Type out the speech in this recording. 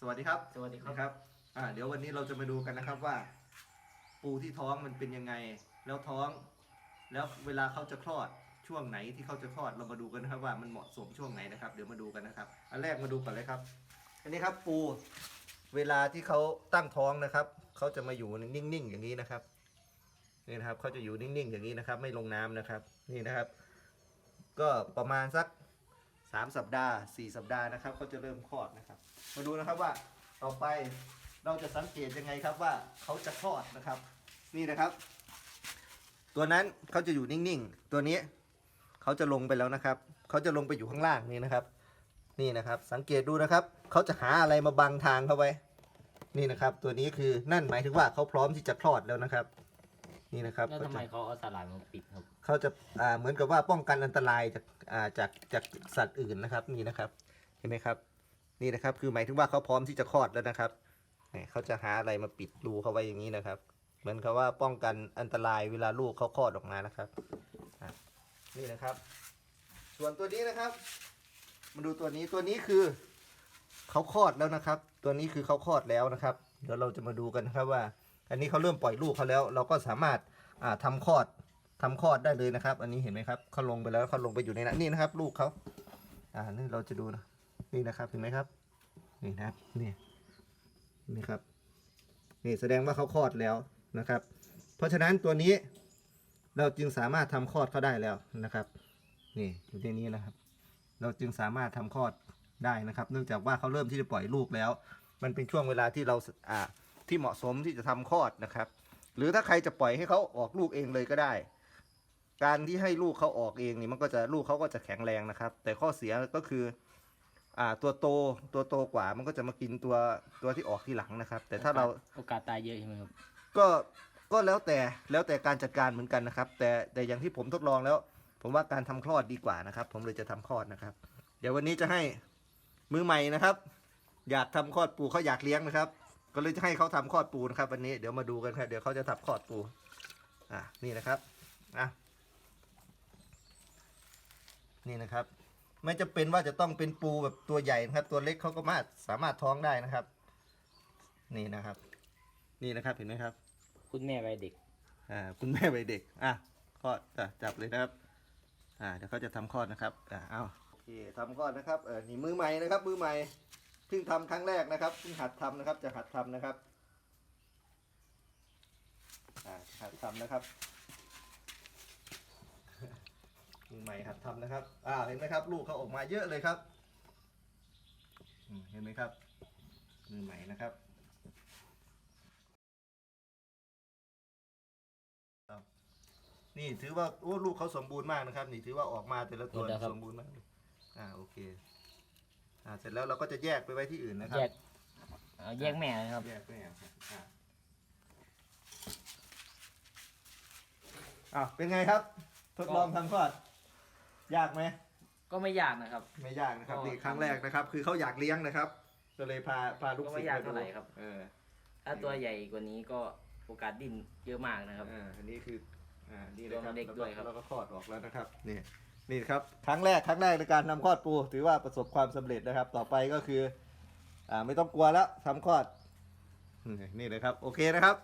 สวัสดีครับ สวัสดีครับ นะครับอ่าเดี๋ยววันนี้เราจะมาดูกันนะครับว่า ปูที่ท้องมันเป็นยังไง แล้วท้อง แล้วเวลาเขาจะคลอดช่วงไหนที่เขาจะคลอดเรามาดูกันนะครับว่ามันเหมาะสมช่วงไหนนะครับ เดี๋ยวมาดูกันนะครับ อันแรกมาดูก่อนเลยครับ อันนี้ครับปูเวลาที่เขาตั้งท้องนะครับเขาจะมาอยู่นิ่งๆอย่างนี้นะครับนี่นะครับเขาจะอยู่นิ่งๆอย่างนี้นะครับ ไม่ลงน้ำนะครับ นี่นะครับ ก็ประมาณสัก สามสัปดาห์สี่สัปดาห์นะครับเขาจะเริ่มคลอดนะครับ มาดูนะครับว่าต่อไปเราจะสังเกตยังไงครับว่าเขาจะคลอดนะครับ นี่นะครับ ตัวนั้นเขาจะอยู่นิ่งๆ ตัวนี้เขาจะลงไปแล้วนะครับเขาจะลงไปอยู่ข้างล่างนี่นะครับ นี่นะครับ สังเกตดูนะครับเขาจะหาอะไรมาบังทางเขาไว้ นี่นะครับ ตัวนี้คือนั่นหมายถึงว่าเขาพร้อมที่จะคลอดแล้วนะครับ นี่นะครับแล้วทำไมเขาเอาสลายมาปิดครับเขาจะอ่าเหมือนกับว่าป้องกันอันตรายจากอ่าจากจากสัตว์อื่นนะครับนี่นะครับเห็นไหมครับ นี่นะครับคือหมายถึงว่าเขาพร้อมที่จะคลอดแล้วนะครับนี่เขาจะหาอะไรมาปิดรูเขาไว้อย่างนี้นะครับ เหมือนกับว่าป้องกันอันตรายเวลาลูกเขาคลอดออกมานะครับอะนี่นะครับ ส่วนตัวนี้นะครับ มาดูตัวนี้ตัวนี้คือเขาคลอดแล้วนะครับ ตัวนี้คือเขาคลอดแล้วนะครับ เดี๋ยวเราจะมาดูกันนะครับว่า อันนี้เขาเริ่มปล่อยลูกเขาแล้ว เราก็สามารถอ่าทำคลอดทำคลอดได้เลยนะครับ อันนี้เห็นไหมครับเขาลงไปแล้วเขาลงไปอยู่ในนั้นนี่นะครับ ลูกเขาอ่านี่เราจะดูนะนี่นะครับเห็นไหมครับ นี่นะครับนี่นี่ครับ นี่แสดงว่าเขาคลอดแล้วนะครับ เพราะฉะนั้นตัวนี้เราจึงสามารถทำคลอดเขาได้แล้วนะครับ นี่อยู่ที่นี้นะครับ เราจึงสามารถทำคลอดได้นะครับ เนื่องจากว่าเขาเริ่มที่จะปล่อยลูกแล้ว มันเป็นช่วงเวลาที่เราอ่า ที่เหมาะสมที่จะทำคลอดนะครับ หรือถ้าใครจะปล่อยให้เขาออกลูกเองเลยก็ได้ การที่ให้ลูกเขาออกเองนี่มันก็จะลูกเขาก็จะแข็งแรงนะครับ แต่ข้อเสียก็คืออ่าตัวโตตัวโตกว่ามันก็จะมากินตัวตัวที่ออกที่หลังนะครับ แต่ถ้าเราโอกาสตายเยอะใช่ไหมครับก็ก็แล้วแต่แล้วแต่การจัดการเหมือนกันนะครับ แต่แต่อย่างที่ผมทดลองแล้ว ผมว่าการทำคลอดดีกว่านะครับ ผมเลยจะทำคลอดนะครับ เดี๋ยววันนี้จะให้มือใหม่นะครับ อยากทำคลอดปูเขาอยากเลี้ยงนะครับ ก็เลยจะให้เขาทำคลอดปูนะครับวันนี้เดี๋ยวมาดูกันครับเดี๋ยวเขาจะทำคลอดปู อะนี่นะครับอะนี่นะครับ ไม่จะเป็นว่าจะต้องเป็นปูแบบตัวใหญ่นะครับ ตัวเล็กเขาก็มาสามารถท้องได้นะครับ นี่นะครับ นี่นะครับเห็นไหมครับ คุณแม่วัยเด็ก อ่า คุณแม่วัยเด็ก อะคลอดอะจับเลยนะครับ อ่าเดี๋ยวเขาจะทำคลอดนะครับ อ่าเอาโอเคทำคลอดนะครับเออนี่มือใหม่นะครับ มือใหม่ เพิ่งทำครั้งแรกนะครับเพิ่งหัดทำนะครับ จะหัดทำนะครับอ่าหัดทำนะครับมือใหม่หัดทำนะครับ อ่าเห็นไหมครับ ลูกเขาออกมาเยอะเลยครับอืมเห็นไหมครับมือใหม่นะครับนี่ถือว่าโอ้ลูกเขาสมบูรณ์มากนะครับ นี่ถือว่าออกมาแต่ละตัวหมดแล้วครับสมบูรณ์มากเลยอ่าโอเค อ่าเสร็จแล้วเราก็จะแยกไปไว้ที่อื่นนะครัแยบ กเอาแยกแม่นะครับ แยกไปอะอ่าอ่าเป็นไงครับ ทดลองทำคลอด ยากไหม ก็ไม่ยากนะครับ ไม่ยากนะครับก็นี่ครั้งแรกนะครับ คือเขาอยากเลี้ยงนะครับ ก็เลยพาพาลูกก็ศิไม่ษย์ยากมาดูเท่าไหร่ครับ เออถ้าตัวใหญ่กว่านี้ก็โอกาสดิ้นเยอะมากนะครับ อ่าอันนี้คืออ่านี่เลยครับตัวเล็กด้วยครับแล้วก็คลอดออกแล้วนะครับนี่ นี่ครับครั้งแรกครั้งแรกในการทำคลอดปู ถือว่าประสบความสำเร็จนะครับ ต่อไปก็คืออ่าไม่ต้องกลัวแล้วทำคลอดนี่เลยครับ โอเคนะครับ